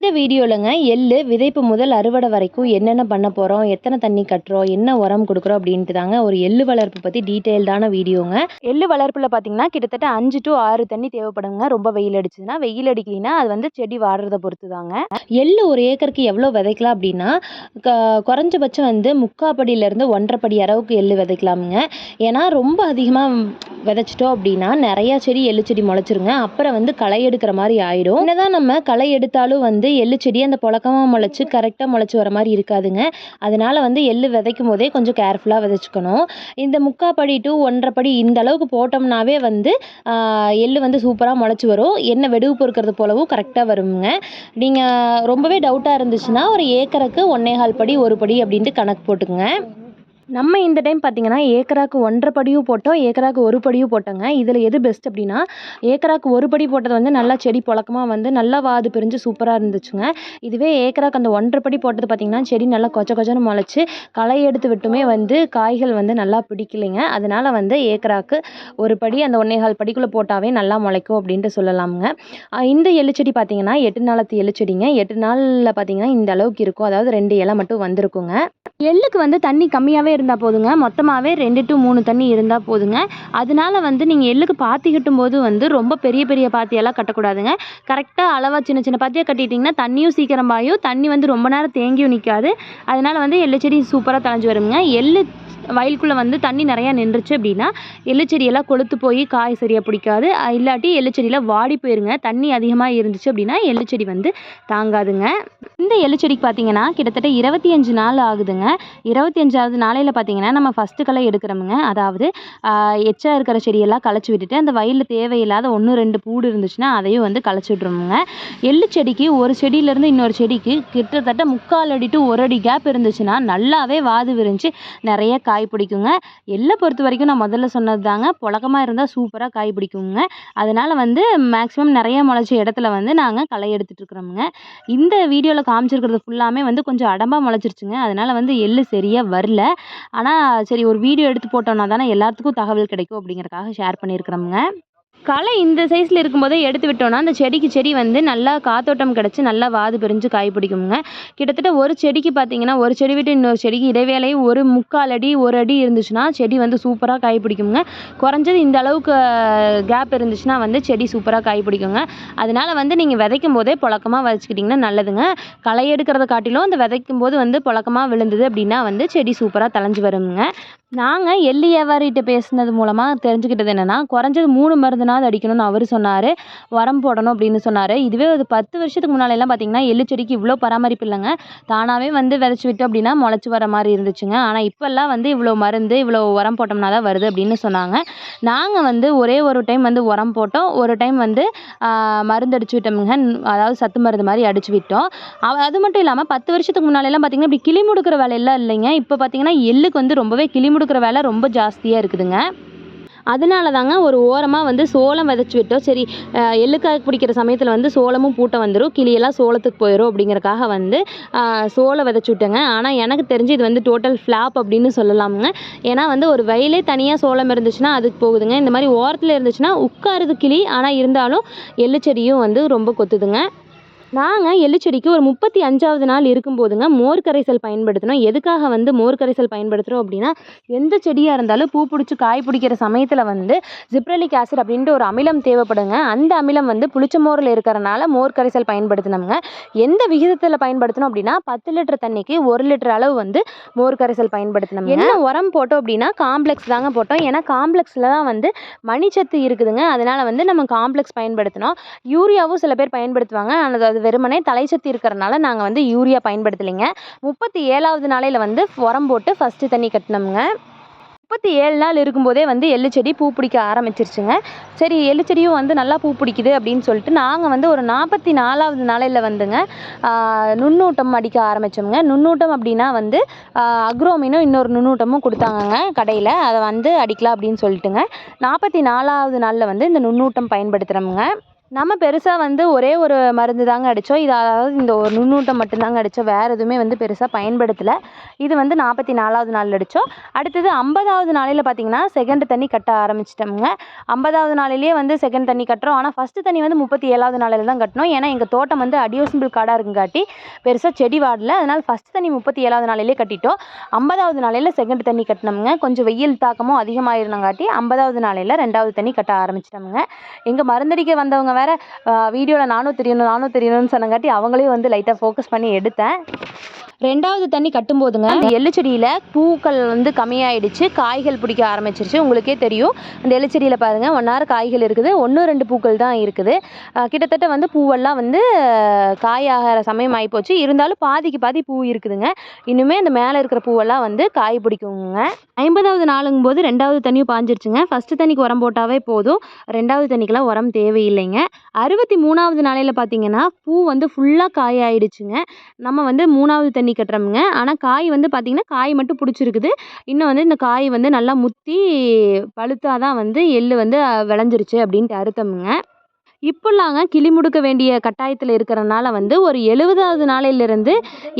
இந்த வீடியோலங்க எள்ளு விதைப்பு முதல் அறுவடை வரைக்கும் என்னென்ன பண்ண போகிறோம் எத்தனை தண்ணி கட்டுறோம் என்ன உரம் கொடுக்குறோம் அப்படின்ட்டு தாங்க ஒரு எள்ளு வளர்ப்பு பற்றி டீட்டெயில்டான வீடியோங்க. எள்ளு வளர்ப்பில் பார்த்தீங்கன்னா கிட்டத்தட்ட அஞ்சு டு ஆறு தண்ணி தேவைப்படுங்க. ரொம்ப வெயில் அடிச்சதுன்னா வெயில் அடிக்கலைன்னா அது வந்து செடி வாடுறத பொறுத்து தாங்க எள்ளு ஒரு ஏக்கருக்கு எவ்வளோ விதைக்கலாம் அப்படின்னா க குறைஞ்சபட்சம் வந்து முக்காப்படியிலேருந்து ஒன்றரை படி அளவுக்கு எள்ளு விதைக்கலாமுங்க. ஏன்னா ரொம்ப அதிகமாக விதைச்சிட்டோம் அப்படின்னா நிறையா செடி எள்ளு செடி முளைச்சிருங்க. அப்புறம் வந்து களை எடுக்கிற மாதிரி ஆயிடும். என்னதான் நம்ம களை எடுத்தாலும் வந்து எள்ளு செடி அந்த புழக்கமாக முளைச்சி கரெக்டாக முளைச்சி வர மாதிரி இருக்காதுங்க. அதனால வந்து எள்ளு விதைக்கும் போதே கொஞ்சம் கேர்ஃபுல்லாக விதைச்சிக்கணும். இந்த முக்கா படி டு ஒன்றரை படி இந்த அளவுக்கு போட்டோம்னாவே வந்து எள்ளு வந்து சூப்பராக முளைச்சி வரும். என்ன வெடுவு பொறுக்கிறது போலவும் கரெக்டாக வருங்க. நீங்கள் ரொம்பவே டவுட்டாக இருந்துச்சுன்னா ஒரு ஏக்கருக்கு ஒன்னேகால் படி ஒரு படி அப்படின்ட்டு கணக்கு போட்டுக்குங்க. நம்ம இந்த டைம் பார்த்திங்கன்னா ஏக்கராக்கு ஒன்றரை படியும் போட்டோம் ஏக்கராக்கு ஒரு படியும் போட்டோங்க. இதில் எது பெஸ்ட் அப்படின்னா ஏக்கராக்கு ஒரு படி போட்டது வந்து நல்லா செடி புழக்கமாக வந்து நல்லா வாது பிரிஞ்சு சூப்பராக இருந்துச்சுங்க. இதுவே ஏக்கராக்கு அந்த ஒன்றரை படி போட்டது பார்த்திங்கன்னா செடி நல்லா கொச்ச கொச்சன்னு முளைச்சி களை எடுத்து விட்டுமே வந்து காய்கள் வந்து நல்லா பிடிக்கலைங்க. அதனால் வந்து ஏக்கராக்கு ஒரு படி அந்த ஒன்னேகால் படிக்குள்ளே போட்டாவே நல்லா முளைக்கும் அப்படின்ட்டு சொல்லலாமுங்க. இந்த எள்ளுச்செடி பார்த்திங்கன்னா எட்டு நாளத்து எள்ளுச்செடிங்க எட்டு நாளில் பார்த்தீங்கன்னா இந்த அளவுக்கு இருக்கும். அதாவது ரெண்டு இலை மட்டும் வந்திருக்குங்க. எள்ளுக்கு வந்து தண்ணி கம்மியாகவே இருந்தால் போதுங்க. மொத்தமாகவே ரெண்டு டு மூணு தண்ணி இருந்தால் போதுங்க. அதனால வந்து நீங்கள் எள்ளுக்கு பாத்தி கட்டும்போது வந்து ரொம்ப பெரிய பெரிய பாத்தியெல்லாம் கட்டக்கூடாதுங்க. கரெக்டாக அளவாக சின்ன சின்ன பாத்தியாக கட்டிட்டிங்கன்னா தண்ணியும் சீக்கிரம் பாயும் தண்ணி வந்து ரொம்ப நேரம் தேங்கியும் நிற்காது அதனால் வந்து எள்ளு செடி சூப்பராக தளைஞ்சு வருங்க. எள்ளு வயலுக்குள்ளே வந்து தண்ணி நிறையா நின்றுச்சு அப்படின்னா எள்ளு செடியெல்லாம் போய் காய் சரியாக பிடிக்காது. இல்லாட்டி எள்ளு வாடி போயிருங்க. தண்ணி அதிகமாக இருந்துச்சு அப்படின்னா எள்ளு செடி வந்து தாங்காதுங்க. இந்த எள்ளு செடிக்கு பார்த்தீங்கன்னா கிட்டத்தட்ட இருபத்தி அஞ்சு நாள் ஆகுதுங்க. இருபத்தி அஞ்சாவது நாளையில் பார்த்தீங்கன்னா நம்ம ஃபஸ்ட்டு களை எடுக்கிறோமுங்க. அதாவது எச்சா இருக்கிற செடியெல்லாம் களைச்சி விட்டுட்டு அந்த வயலில் தேவையில்லாத ஒன்று ரெண்டு பூடு இருந்துச்சுன்னா அதையும் வந்து களைச்சி விட்ருவோங்க எள்ளு செடிக்கு ஒரு செடியிலேருந்து இன்னொரு செடிக்கு கிட்டத்தட்ட முக்கால் அடி டு ஒரு அடி கேப் இருந்துச்சுன்னா நல்லாவே வாது விரிஞ்சு நிறைய காய் காய் பிடிக்குங்க. எள்ளை பொறுத்த வரைக்கும் நான் முதல்ல சொன்னது தாங்க புழக்கமாக இருந்தால் சூப்பராக காய் பிடிக்குங்க. அதனால் வந்து மேக்ஸிமம் நிறைய முளைச்ச இடத்துல வந்து நாங்கள் களை எடுத்துட்டுருக்குறோமுங்க இந்த வீடியோவில் காமிச்சிருக்கிறது ஃபுல்லாமே வந்து கொஞ்சம் அடம்பாக முளைச்சிருச்சுங்க. அதனால் வந்து எள்ளு சரியாக வரல. ஆனால் சரி ஒரு வீடியோ எடுத்து போட்டோம்னா தானே எல்லாத்துக்கும் தகவல் கிடைக்கும் அப்படிங்கிறக்காக ஷேர் பண்ணியிருக்கிறோமுங்க. களை இந்த சைஸில் இருக்கும்போதே எடுத்து விட்டோம்னா அந்த செடிக்கு செடி வந்து நல்லா காத்தோட்டம் கிடச்சி நல்லா வாது பிரிஞ்சு காய் பிடிக்குங்க. கிட்டத்தட்ட ஒரு செடிக்கு பார்த்தீங்கன்னா ஒரு செடி விட்டு இன்னொரு செடிக்கு இடைவேளை ஒரு முக்கால் அடி ஒரு அடி இருந்துச்சுன்னா செடி வந்து சூப்பராக காய் பிடிக்குங்க. குறைஞ்சது இந்த அளவுக்கு கேப் இருந்துச்சுன்னா வந்து செடி சூப்பராக காய் பிடிக்குங்க. அதனால் வந்து நீங்கள் விதைக்கும் போதே புழக்கமாக விதைச்சிக்கிட்டிங்கன்னா நல்லதுங்க. களை எடுக்கிறத காட்டிலும் அந்த விதைக்கும் போது வந்து புழக்கமாக விழுந்தது அப்படின்னா வந்து செடி சூப்பராக தழைஞ்சு வருங்க. நாங்கள் எள்ளி வியாபாரிகிட்ட பேசுனது மூலமாக தெரிஞ்சுக்கிட்டது என்னென்னா குறைஞ்சது மூணு மருந்து மருந்துனாவது அடிக்கணும்னு அவர் சொன்னார். உரம் போடணும் அப்படின்னு சொன்னார். இதுவே ஒரு பத்து வருஷத்துக்கு முன்னாலெல்லாம் பார்த்தீங்கன்னா எள்ளு செடிக்கு இவ்வளோ பராமரிப்பு இல்லைங்க தானாகவே வந்து விதைச்சி விட்டு அப்படின்னா முளைச்சி வர மாதிரி இருந்துச்சுங்க. ஆனால் இப்போல்லாம் வந்து இவ்வளோ மருந்து இவ்வளோ உரம் போட்டோம்னா தான் வருது அப்படின்னு சொன்னாங்க. நாங்கள் வந்து ஒரே ஒரு டைம் வந்து உரம் போட்டோம். ஒரு டைம் வந்து மருந்து அடிச்சு விட்டோமுங்க. அதாவது சத்து மருந்து மாதிரி அடிச்சு விட்டோம். அது மட்டும் இல்லாமல் பத்து வருஷத்துக்கு முன்னாலெல்லாம் பார்த்தீங்கன்னா இப்படி கிளி முடுக்கிற வேலையெல்லாம் இல்லைங்க. இப்போ பார்த்தீங்கன்னா எள்ளுக்கு வந்து ரொம்பவே கிளி முடுக்கிற வேலை ரொம்ப ஜாஸ்தியாக இருக்குதுங்க. அதனால தாங்க ஒரு ஓரமாக வந்து சோளம் விதைச்சி விட்டோம். சரி எள்ளுக்காக எள்ளுக்காய் பிடிக்கிற சமயத்தில் வந்து சோளமும் பூட்டை வந்துடும் கிளியெல்லாம் சோளத்துக்கு போயிடும் அப்படிங்கிறக்காக வந்து சோளம் விதைச்சி விட்டேங்க. ஆனால் எனக்கு தெரிஞ்சு இது வந்து டோட்டல் ஃப்ளாப் அப்படின்னு சொல்லலாமுங்க. ஏன்னா வந்து ஒரு வயலே தனியாக சோளம் இருந்துச்சுன்னா அதுக்கு போகுதுங்க. இந்த மாதிரி ஓரத்தில் இருந்துச்சுன்னா உட்காருது கிளி. ஆனால் இருந்தாலும் எள்ளு செடியும் வந்து ரொம்ப கொத்துதுங்க. நாங்கள் எள்ளு செடிக்கு ஒரு முப்பத்தி அஞ்சாவது நாள் இருக்கும்போதுங்க மோர் கரைசல் பயன்படுத்தினோம். எதுக்காக வந்து மோர் கரைசல் பயன்படுத்துகிறோம் அப்படின்னா எந்த செடியாக இருந்தாலும் பூ பிடிச்சி காய் பிடிக்கிற சமயத்தில் வந்து ஜிப்ரலிக் ஆசிட் அப்படின்ட்டு ஒரு அமிலம் தேவைப்படுங்க. அந்த அமிலம் வந்து புளிச்ச மோரில் இருக்கிறனால மோர் கரைசல் பயன்படுத்தினோங்க எந்த விகிதத்தில் பயன்படுத்தணும் அப்படின்னா பத்து லிட்டர் தண்ணிக்கு ஒரு லிட்டர் அளவு வந்து மோர் கரைசல் பயன்படுத்தினோம் என்ன உரம் போட்டோம் அப்படின்னா காம்ப்ளெக்ஸ் தாங்க போட்டோம். ஏன்னா காம்ப்ளெக்ஸில் தான் வந்து மணிச்சத்து இருக்குதுங்க. அதனால வந்து நம்ம காம்ப்ளெக்ஸ் பயன்படுத்தினோம். யூரியாவும் சில பேர் பயன்படுத்துவாங்க. ஆனால் அது வெறுமனே தலை சத்து இருக்கிறனால நாங்கள் வந்து யூரியா பயன்படுத்தலைங்க. முப்பத்தி ஏழாவது நாளையில் வந்து உரம் போட்டு ஃபஸ்ட்டு தண்ணி கட்டினோம்ங்க. முப்பத்தி ஏழு நாள் இருக்கும்போதே வந்து எள்ளு செடி பூ பிடிக்க ஆரம்பிச்சிருச்சுங்க. சரி எள்ளு செடியும் வந்து நல்லா பூ பிடிக்குது அப்படின்னு சொல்லிட்டு நாங்கள் வந்து ஒரு நாற்பத்தி நாலாவது நாளையில் வந்துங்க நுண்ணூட்டம் அடிக்க ஆரம்பித்தோம்ங்க நுண்ணூட்டம் அப்படின்னா வந்து அக்ரோமினும் இன்னொரு நுண்ணூட்டமும் கொடுத்தாங்கங்க கடையில். அதை வந்து அடிக்கலாம் அப்படின்னு சொல்லிட்டுங்க. நாற்பத்தி நாலாவது நாளில் வந்து இந்த நுண்ணூட்டம் பயன்படுத்துகிறோமுங்க நம்ம பெருசாக வந்து ஒரே ஒரு மருந்து தாங்க அடித்தோம் இது அதாவது இந்த ஒரு நுண்ணூட்டம் மட்டும்தாங்க அடித்தோம் வேறு எதுவுமே வந்து பெருசாக பயன்படுத்தலை. இது வந்து நாற்பத்தி நாலாவது நாளில் அடித்தோம் அடுத்தது ஐம்பதாவது நாளையில் பார்த்தீங்கன்னா செகண்ட் தண்ணி கட்ட ஆரம்பிச்சிட்டோமுங்க. ஐம்பதாவது நாளிலேயே வந்து செகண்ட் தண்ணி கட்டுறோம். ஆனால் ஃபஸ்ட்டு தண்ணி வந்து முப்பத்தி ஏழாவது நாளில் தான் கட்டணும் ஏன்னா எங்கள் தோட்டம் வந்து அடியோசிம்பிள் காடாக இருக்குங்காட்டி பெருசாக செடி வாடல. அதனால் ஃபஸ்ட்டு தண்ணி முப்பத்தி ஏழாவது நாளிலே கட்டிட்டோம். ஐம்பதாவது நாளையில் செகண்ட் தண்ணி கட்டினோம்ங்க. கொஞ்சம் வெயில் தாக்கமும் அதிகமாயிருந்தங்காட்டி ஐம்பதாவது நாளையில் ரெண்டாவது தண்ணி கட்ட ஆரம்பிச்சிட்டோம்ங்க. எங்கள் மருந்தடிக்க வந்தவங்க வேற வீடியோவில் நானும் தெரியணும் நானும் தெரியணும்னு சொன்னங்காட்டி அவங்களையும் வந்து லைட்டாக ஃபோக்கஸ் பண்ணி எடுத்தேன். ரெண்டாவது தண்ணி கட்டும்போதுங்க அந்த எள்ளு செடியில் பூக்கள் வந்து கம்மியாயிடுச்சு காய்கள் பிடிக்க ஆரம்பிச்சிருச்சு உங்களுக்கே தெரியும். அந்த எள்ளு செடியில் பாருங்கள் ஒன்றாறு காய்கள் இருக்குது ஒன்று ரெண்டு பூக்கள் தான் இருக்குது. கிட்டத்தட்ட வந்து பூவெல்லாம் வந்து காயாகிற சமயம் ஆகிப்போச்சு இருந்தாலும் பாதிக்கு பாதி பூ இருக்குதுங்க. இன்னுமே அந்த மேலே இருக்கிற பூவெல்லாம் வந்து காய் பிடிக்குங்க. ஐம்பதாவது நாளுங்கும் போது ரெண்டாவது தண்ணியும் பாஞ்சிருச்சுங்க. ஃபஸ்ட்டு தண்ணிக்கு உரம் போட்டாவே போதும். ரெண்டாவது தண்ணிக்கெல்லாம் உரம் தேவையில்லைங்க. அறுபத்தி மூணாவது நாளையில் பார்த்தீங்கன்னா பூ வந்து ஃபுல்லாக காய் ஆயிடுச்சுங்க நம்ம வந்து மூணாவது தண்ணி கட்டுறோமுங்க. ஆனால் காய் வந்து பார்த்திங்கன்னா காய் மட்டும் பிடிச்சிருக்குது. இன்னும் வந்து இந்த காய் வந்து நல்லா முத்தி பழுத்தாதான் வந்து எள்ளு வந்து விளைஞ்சிருச்சு அப்படின்ட்டு அர்த்தமுங்க. இப்போல்லாங்க கிளி முடுக்க வேண்டிய கட்டாயத்தில் இருக்கிறனால வந்து ஒரு எழுபதாவது நாளையிலிருந்து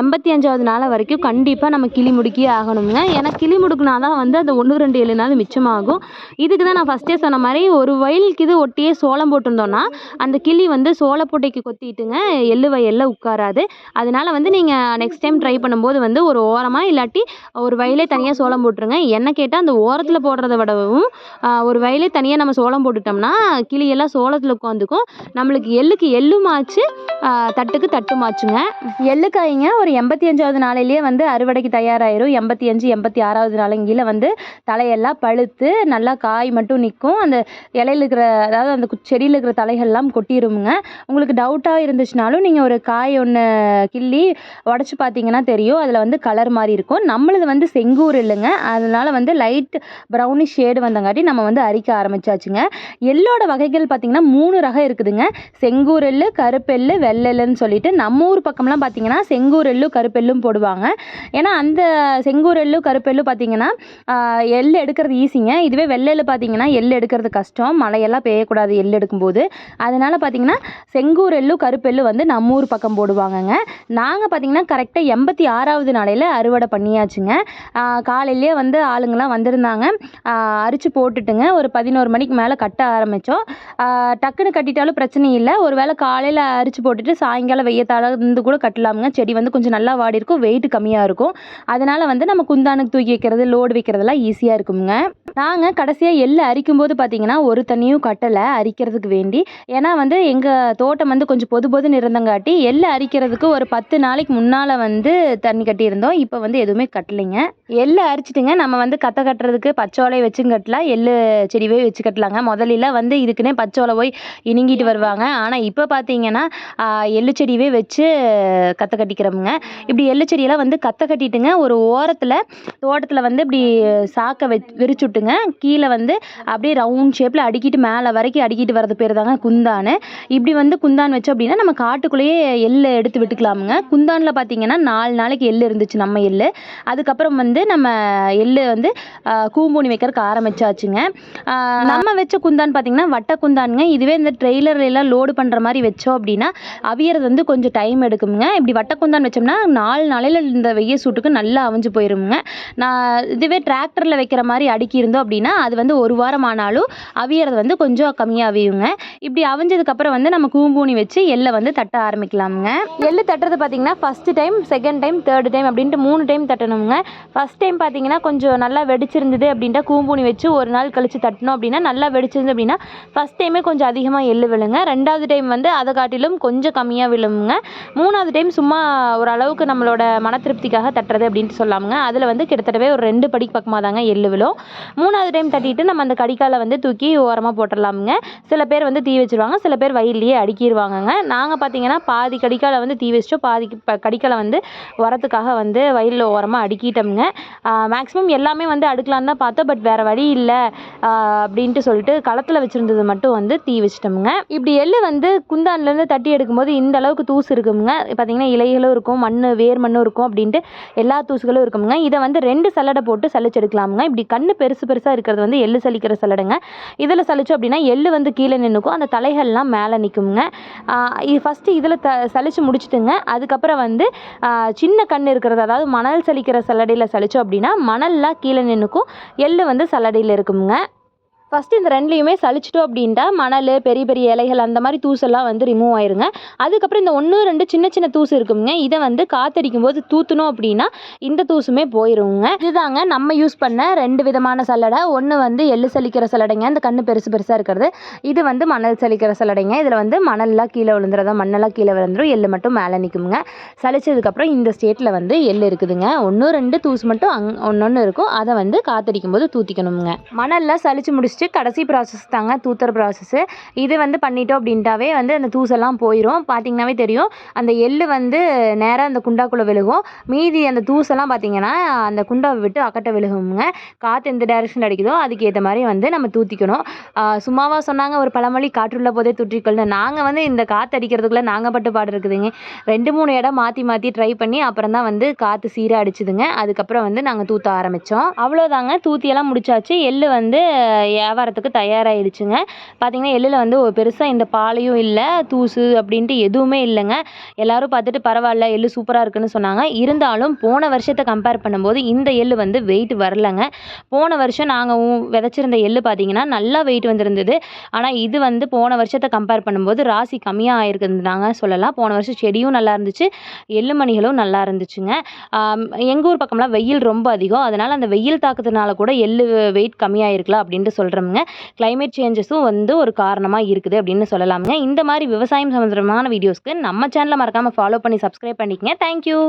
எண்பத்தி அஞ்சாவது நாள் வரைக்கும் கண்டிப்பாக நம்ம கிளி முடுக்கியே ஆகணுங்க. ஏன்னா கிளி முடுக்குனா தான் வந்து அந்த ஒன்று ரெண்டு ஏழு நாள் மிச்சமாகும். இதுக்கு தான் நான் ஃபஸ்ட்டே சொன்ன மாதிரி ஒரு வயலுக்கு இது ஒட்டியே சோளம் போட்டிருந்தோன்னா அந்த கிளி வந்து சோளப்பொட்டைக்கு கொத்திட்டுங்க எள்ளு வயலில் உட்காராது. அதனால வந்து நீங்கள் நெக்ஸ்ட் டைம் ட்ரை பண்ணும்போது வந்து ஒரு ஓரமாக இல்லாட்டி ஒரு வயலே தனியாக சோளம் போட்டுருங்க. என்ன கேட்டால் அந்த ஓரத்தில் போடுறத விடவும் ஒரு வயலே தனியாக நம்ம சோளம் போட்டுட்டோம்னா கிளியெல்லாம் சோளத்தில் உட்காந்து உட்காந்துக்கும் நம்மளுக்கு எள்ளுக்கு எள்ளுமாச்சு தட்டுக்கு தட்டுமாச்சுங்க. எள்ளுக்காய்ங்க ஒரு எண்பத்தி அஞ்சாவது நாளையிலேயே வந்து அறுவடைக்கு தயாராகிடும் எண்பத்தி அஞ்சு எண்பத்தி ஆறாவது நாளைங்கில வந்து தலையெல்லாம் பழுத்து நல்லா காய் மட்டும் நிற்கும் அந்த இலையில இருக்கிற அதாவது அந்த செடியில் இருக்கிற தலைகள்லாம் கொட்டிருமுங்க. உங்களுக்கு டவுட்டாக இருந்துச்சுனாலும் நீங்கள் ஒரு காய் ஒன்று கிள்ளி உடச்சி பார்த்தீங்கன்னா தெரியும். அதில் வந்து கலர் மாதிரி இருக்கும். நம்மளது வந்து செங்கூர் இல்லைங்க. அதனால் வந்து லைட் ப்ரௌனிஷ் ஷேடு வந்தங்காட்டி நம்ம வந்து அரிக்க ஆரம்பிச்சாச்சுங்க. எள்ளோட வகைகள் பார்த்திங்கன்னா மூணு அழகாக இருக்குதுங்க. செங்கூர் எள்ளு வெள்ளெல்லுன்னு சொல்லிட்டு நம்ம ஊர் பக்கம்லாம் பார்த்தீங்கன்னா செங்கூர் கருப்பெல்லும் போடுவாங்க. ஏன்னா அந்த செங்கூர் கருப்பெல்லு பார்த்தீங்கன்னா எள்ளு எடுக்கிறது ஈஸிங்க. இதுவே வெள்ளெல்லு பார்த்தீங்கன்னா எள்ளு எடுக்கிறது கஷ்டம். மழையெல்லாம் பெய்யக்கூடாது எள்ளு எடுக்கும்போது. அதனால் பார்த்தீங்கன்னா செங்கூர் கருப்பெல்லு வந்து நம்ம ஊர் பக்கம் போடுவாங்கங்க. நாங்கள் பார்த்தீங்கன்னா கரெக்டாக எண்பத்தி ஆறாவது நாளையில் அறுவடை பண்ணியாச்சுங்க. காலையிலேயே வந்து ஆளுங்கள்லாம் வந்திருந்தாங்க. அரிச்சு போட்டுட்டுங்க. ஒரு பதினோரு மணிக்கு மேலே கட்ட ஆரம்பித்தோம் டக்குன்னு கட்டிட்டாலும் பிரச்சனை இல்லை. ஒரு வேளை காலையில் அரிச்சு போட்டுட்டு சாயங்காலம் வெய்யத்தால இருந்து கூட கட்டலாமுங்க. செடி வந்து கொஞ்சம் நல்லா வாடி இருக்கும். வெயிட் கம்மியாக இருக்கும். அதனால் வந்து நம்ம குந்தானுக்கு தூக்கி வைக்கிறது லோடு வைக்கிறதெல்லாம் ஈஸியாக இருக்குங்க நாங்கள் கடைசியாக எள்ளு அரிக்கும் போது பார்த்தீங்கன்னா ஒரு தண்ணியும் கட்டலை. அரிக்கிறதுக்கு வேண்டி. ஏன்னா வந்து எங்கள் தோட்டம் வந்து கொஞ்சம் பொது பொதுன்னு இருந்தங்காட்டி எள்ளு அரிக்கிறதுக்கு ஒரு பத்து நாளைக்கு முன்னால் வந்து தண்ணி கட்டியிருந்தோம். இப்போ வந்து எதுவுமே கட்டலைங்க. எள்ளு அரிச்சிட்டுங்க. நம்ம வந்து கத்தை கட்டுறதுக்கு பச்சோலை வச்சும் கட்டலாம். எள்ளு செடிவே வச்சு கட்டலாங்க. முதல்ல வந்து இதுக்குன்னே பச்சோலை போய் இணுங்கிட்டு வருவாங்க. ஆனால் இப்போ பார்த்தீங்கன்னா எள்ளு செடியவே வச்சு கற்ற கட்டிக்கிறோமுங்க இப்படி எள்ளு செடியெல்லாம் வந்து கற்ற கட்டிட்டுங்க ஒரு ஓரத்தில் தோட்டத்தில் வந்து இப்படி சாக்கை வெ விரிச்சுட்டுங்க. கீழே வந்து அப்படியே ரவுண்ட் ஷேப்பில் அடிக்கிட்டு மேலே வரைக்கும் அடிக்கிட்டு வரது பேர் தாங்க குந்தான். இப்படி வந்து குந்தான் வச்சோம் அப்படின்னா நம்ம காட்டுக்குள்ளேயே எள்ளு எடுத்து விட்டுக்கலாமுங்க. குந்தானில் பார்த்தீங்கன்னா நாலு நாளைக்கு எள்ளு இருந்துச்சு நம்ம எள்ளு. அதுக்கப்புறம் வந்து நம்ம எள்ளு வந்து கூம்பூனி வைக்கிறதுக்கு ஆரம்பிச்சாச்சுங்க. நம்ம வச்ச குந்தான் பார்த்தீங்கன்னா வட்ட குந்தானுங்க. இதுவே இந்த ட்ரெய்லர்லாம் லோடு பண்ணுற மாதிரி வச்சோம் அப்படின்னா அவியறது வந்து கொஞ்சம் டைம் எடுக்குங்க இப்படி வட்டக்குந்தான் வச்சோம்னா நாலு நாளையில் இந்த வெய்ய சூட்டுக்கு நல்லா அவிஞ்சு போயிருமுங்க. நான் இதுவே டிராக்டரில் வைக்கிற மாதிரி அடுக்கி இருந்தோம் அப்படின்னா அது வந்து ஒரு வாரம் ஆனாலும் அவியறது வந்து கொஞ்சம் கம்மியாக அவியுங்க. இப்படி அவிஞ்சதுக்கப்புறம் வந்து நம்ம கூம்பூனி வச்சு எள்ளை வந்து தட்ட ஆரம்பிக்கலாமுங்க. எள்ளு தட்டுறது பார்த்தீங்கன்னா first time second time third time அப்படின்ட்டு மூணு டைம் தட்டணுங்க. ஃபஸ்ட் டைம் பார்த்தீங்கன்னா கொஞ்சம் நல்லா வெடிச்சிருந்தது அப்படின்ட்டா கூம்பூனி வச்சு ஒரு நாள் கழித்து தட்டினோம் அப்படின்னா நல்லா வெடிச்சிருந்து அப்படின்னா ஃபஸ்ட் டைமே கொஞ்சம் அதிகமாக எள்ளு விழுங்க. ரெண்டாவது டைம் வந்து அதை காட்டிலும் கொஞ்சம் கம்மியாக விழுமுங்க மூணாவது டைம் சும்மா ஓரளவுக்கு நம்மளோட மன திருப்திக்காக தட்டுறது அப்படின்ட்டு சொல்லாமுங்க. அதில் வந்து கிட்டத்தட்டவே ஒரு ரெண்டு படிக்கு பக்கமாக தாங்க எள்ளு விழும். மூணாவது டைம் தட்டிட்டு நம்ம அந்த கடிக்காலை வந்து தூக்கி ஓரமாக போட்டுடலாமுங்க. சில பேர் வந்து தீ வச்சிருவாங்க. சில பேர் வயல்லையே அடுக்கிடுவாங்கங்க நாங்கள் பார்த்தீங்கன்னா பாதி கடிக்காலை வந்து தீ வச்சிட்டோம். பாதி கடிக்காலை வந்து உரத்துக்காக வந்து வயலில் ஓரமாக அடுக்கிட்டோமுங்க. மேக்ஸிமம் எல்லாமே வந்து அடுக்கலான்னு தான் பார்த்தோம். பட் வேறு வழி இல்லை அப்படின்ட்டு சொல்லிட்டு களத்தில் வச்சுருந்தது மட்டும் வந்து தீ வச்சிட்டோம் தூத்திக்கணுங்க இப்படி எள்ளு வந்து குந்தான்லேருந்து தட்டி எடுக்கும்போது இந்த அளவுக்கு தூசு இருக்குமுங்க. பார்த்தீங்கன்னா இலைகளும் இருக்கும் மண் வேர் மண்ணும் இருக்கும் அப்படின்ட்டு எல்லா தூசுகளும் இருக்குமுங்க. இதை வந்து ரெண்டு சல்லடை போட்டு சலிச்செடுக்கலாமுங்க. இப்படி கண்ணு பெருசு பெருசாக இருக்கிறது வந்து எள்ளு சலிக்கிற சல்லடைங்க. இதில் சலிச்சோம் அப்படின்னா எள்ளு வந்து கீழே நின்றுக்கும் அந்த தலைகள்லாம் மேலே நிற்குங்க இது ஃபஸ்ட்டு இதில் த சலிச்சு முடிச்சுட்டுங்க. அதுக்கப்புறம் வந்து சின்ன கண் இருக்கிறது அதாவது மணல் சலிக்கிற சல்லடையில் சலிச்சோம் அப்படின்னா மணல்லாம் கீழே நின்றுக்கும் எள்ளு வந்து சல்லடையில் இருக்குங்க ஃபஸ்ட்டு இந்த ரெண்டுலேயுமே சளிச்சிட்டோம் அப்படின்ட்டா மணல் பெரிய பெரிய இலைகள் அந்த மாதிரி தூசெல்லாம் வந்து ரிமூவ் ஆயிருங்க. அதுக்கப்புறம் இந்த ஒன்று ரெண்டு சின்ன சின்ன தூசு இருக்குங்க இதை வந்து காத்தடிக்கும் போது தூத்துனோம் அப்படின்னா இந்த தூசுமே போயிருங்க. இதுதாங்க நம்ம யூஸ் பண்ண ரெண்டு விதமான சல்லடை. ஒன்று வந்து எள்ளு சலிக்கிற சல்லடைங்க. இந்த கண்ணு பெருசு பெருசாக இருக்கிறது. இது வந்து மணல் சலிக்கிற சல்லடைங்க. இதில் வந்து மணல்லாம் கீழே விழுந்துறதா மண்ணெல்லாம் கீழே விழுந்துரும் எள்ளு மட்டும் மேலே நிற்குங்க சலிச்சதுக்கப்புறம் இந்த ஸ்டேட்டில் வந்து எள்ளு இருக்குதுங்க. ஒன்று ரெண்டு தூசு மட்டும் அங் ஒன்று இருக்கும். அதை வந்து காத்தடிக்கும் போது தூத்திக்கணுங்க மணல்லாம் சலிச்சு முடிச்சுட்டு கடைசி ப்ராசஸ் தாங்க தூத்துற ப்ராசஸ்ஸு இது வந்து பண்ணிட்டோம் அப்படின்ட்டாவே வந்து அந்த தூசெல்லாம் போயிடும் பார்த்தீங்கன்னாவே தெரியும். அந்த எள்ளு வந்து நேராக அந்த குண்டாக்குள்ளே விழுகும். மீதி அந்த தூசெல்லாம் பார்த்திங்கன்னா அந்த குண்டாவை விட்டு அக்கட்ட விழுகுங்க காற்று எந்த டைரெக்ஷனில் அடிக்குதோ அதுக்கு ஏற்ற மாதிரி வந்து நம்ம தூத்திக்கணும். சும்மாவாக சொன்னாங்க ஒரு பழமொழி காற்றுள்ள போதே தூற்றிக்கொள்ளு நாங்கள் வந்து இந்த காற்று அடிக்கிறதுக்குள்ளே நாங்கள் பட்டு பாடு இருக்குதுங்க. ரெண்டு மூணு இடம் மாற்றி மாற்றி ட்ரை பண்ணி அப்புறம் தான் வந்து காற்று சீராக அடிச்சுதுங்க. அதுக்கப்புறம் வந்து நாங்கள் தூத்த ஆரம்பித்தோம் அவ்வளோதாங்க தூத்தியெல்லாம் முடிச்சாச்சு. எள்ளு வந்து வியாபாரத்துக்கு தயாராகிடுச்சுங்க பார்த்தீங்கன்னா எள்ளில் வந்து பெருசாக இந்த பாலையும் இல்லை தூசு அப்படின்ட்டு எதுவுமே இல்லைங்க. எல்லோரும் பார்த்துட்டு பரவாயில்ல எள்ளு சூப்பராக இருக்குன்னு சொன்னாங்க. இருந்தாலும் போன வருஷத்தை கம்பேர் பண்ணும்போது இந்த எள்ளு வந்து வெயிட் வரலங்க. போன வருஷம் நாங்கள் விதைச்சிருந்த எள்ளு பார்த்திங்கன்னா நல்லா வெயிட் வந்திருந்தது. ஆனால் இது வந்து போன வருஷத்தை கம்பேர் பண்ணும்போது ராசி கம்மியாக ஆயிருக்குதுனாங்க சொல்லலாம். போன வருஷம் செடியும் நல்லா இருந்துச்சு எள்ளு மணிகளும் நல்லா இருந்துச்சுங்க. எங்கள் ஊர் பக்கம்லாம் வெயில் ரொம்ப அதிகம். அதனால் அந்த வெயில் தாக்கத்தினால கூட எள்ளு வெயிட் கம்மியாக இருக்கலாம் அப்படின்ட்டு சொல்கிறோமுங்க கிளைமேட் சேஞ்சஸும் வந்து ஒரு காரணமாக இருக்குது அப்படின்னு சொல்லலாமுங்க. இந்த மாதிரி விவசாயம் சம்மந்தமான வீடியோஸ்க்கு நம்ம சேனலை மறக்காமல் ஃபாலோ பண்ணி சப்ஸ்கிரைப் பண்ணிக்கங்க. தேங்க்யூ